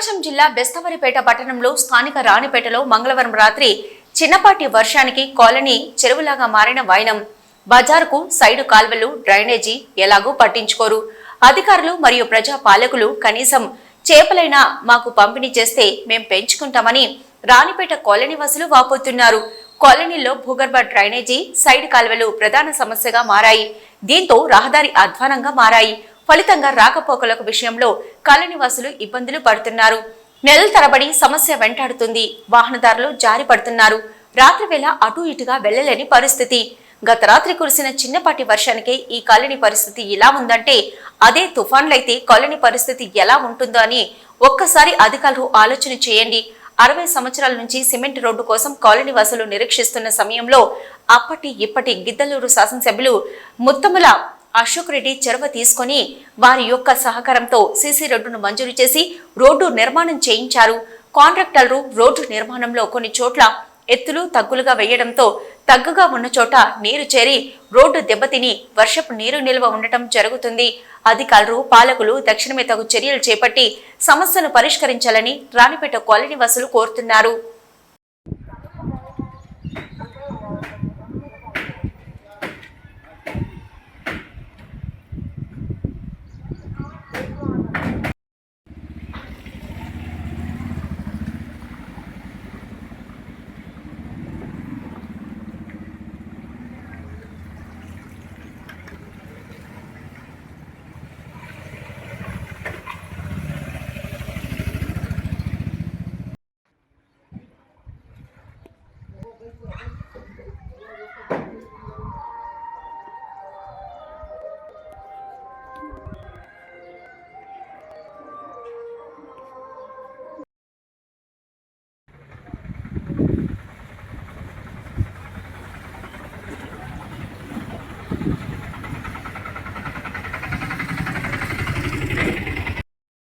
ప్రకాశం జిల్లా బెస్తవరిపేట పట్టణంలో స్థానిక రాణిపేటలో మంగళవారం రాత్రి చిన్నపాటి వర్షానికి కాలనీ చెరువులాగా మారిన వైనం. బజారుకు సైడు కాల్వలు డ్రైనేజీ ఎలాగూ పట్టించుకోరు. అధికారులు మరియు ప్రజా పాలకులు కనీసం చేపలైనా మాకు పంపిణీ చేస్తే మేం పెంచుకుంటామని రాణిపేట కాలనీ వాసులు వాపోతున్నారు. కాలనీలో భూగర్భ డ్రైనేజీ సైడ్ కాల్వలు ప్రధాన సమస్యగా మారాయి. దీంతో రహదారి అధ్వానంగా మారాయి. ఫలితంగా రాకపోకలకు విషయంలో కాలనివాసులు ఇబ్బందులు పడుతున్నారు. నెలల తరబడి సమస్య వెంటాడుతుంది. వాహనదారులు జారి పడుతున్నారు. రాత్రివేళ అటు ఇటుగా వెళ్ళలేని పరిస్థితి. గత రాత్రి కురిసిన చిన్నపాటి వర్షానికే ఈ కాలనీ పరిస్థితి ఇలా ఉందంటే అదే తుఫాన్లైతే కాలనీ పరిస్థితి ఎలా ఉంటుందో అని ఒక్కసారి అధికారులు ఆలోచన చేయండి. అరవై సంవత్సరాల నుంచి సిమెంట్ రోడ్డు కోసం కాలనీ వాసులు నిరీక్షిస్తున్న సమయంలో అప్పటి ఇప్పటి గిద్దలూరు శాసనసభ్యులు ముత్తముల అశోక్ రెడ్డి చొరవ తీసుకొని వారి యొక్క సహకారంతో సీసీ రోడ్డును మంజూరు చేసి రోడ్డు నిర్మాణం చేయించారు. కాంట్రాక్టర్లు రోడ్డు నిర్మాణంలో కొన్ని చోట్ల ఎత్తులు తగ్గులుగా వేయడంతో తగ్గుగా ఉన్న చోట నీరు చేరి రోడ్డు దెబ్బతిని వర్షపు నీరు నిల్వ ఉండటం జరుగుతుంది. అధికారులు పాలకులు తక్షణమే తగు చర్యలు చేపట్టి సమస్యను పరిష్కరించాలని రాణిపేట కాలనీ వాసులు కోరుతున్నారు.